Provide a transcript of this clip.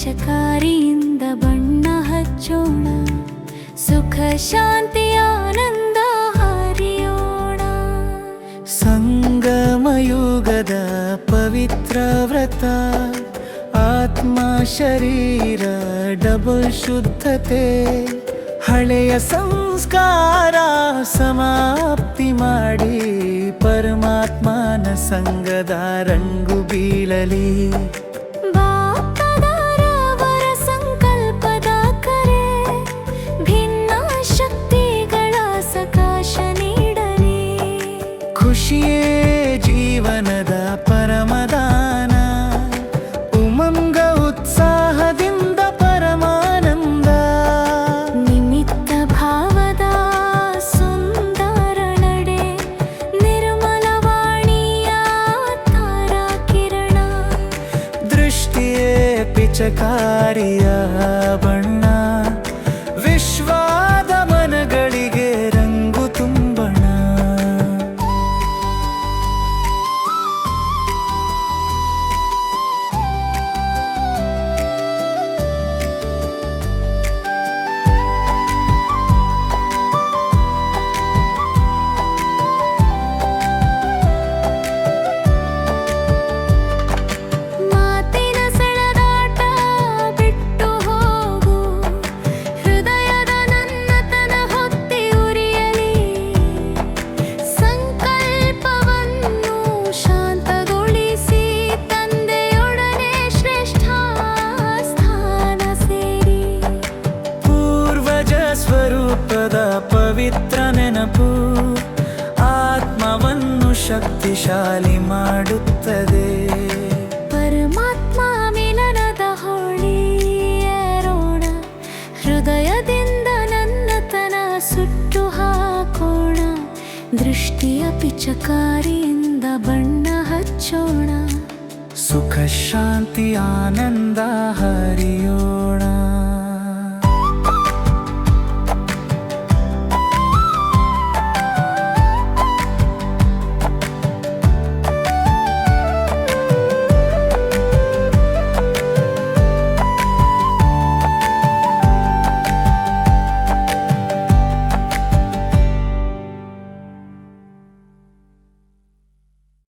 ಪಿಚಕಾರಿಯಿಂದ ಬಣ್ಣ ಹಚ್ಚೋಣ, ಸುಖ, ಶಾಂತಿ, ಆನಂದ ಹರಿಯೋಣ. ಸಂಗಮಯುಗದ ಪವಿತ್ರ ವ್ರತ, ಆತ್ಮ ಶರೀರ ಡಬಲ್ ಶುದ್ಧತೆ, ಹಳೆಯ ಸಂಸ್ಕಾರ ಸಮಾಪ್ತಿ ಮಾಡಿ ಪರಮಾತ್ಮನ ಸಂಗದ ರಂಗು ಬೀಳಲಿ. ದೃಷ್ಟಿಯೇ ಪಿಚಕಾರಿಯ ಬಣ್ಣ ಪವಿತ್ರ ನೆನಪು ಆತ್ಮವನ್ನು ಶಕ್ತಿಶಾಲಿ ಮಾಡುತ್ತದೆ. ಪರಮಾತ್ಮ ಮಿಲನದ ಹೊಳಿಯೇರೋಣ ಹೃದಯದಿಂದ ನನ್ನತನ ಸುಟ್ಟು ಹಾಕೋಣ ದೃಷ್ಟಿಯ ಪಿಚಕಾರಿಯಿಂದ ಬಣ್ಣ ಹಚ್ಚೋಣ. ಸುಖ ಶಾಂತಿ ಆನಂದ ಹರಿಯೋಣ.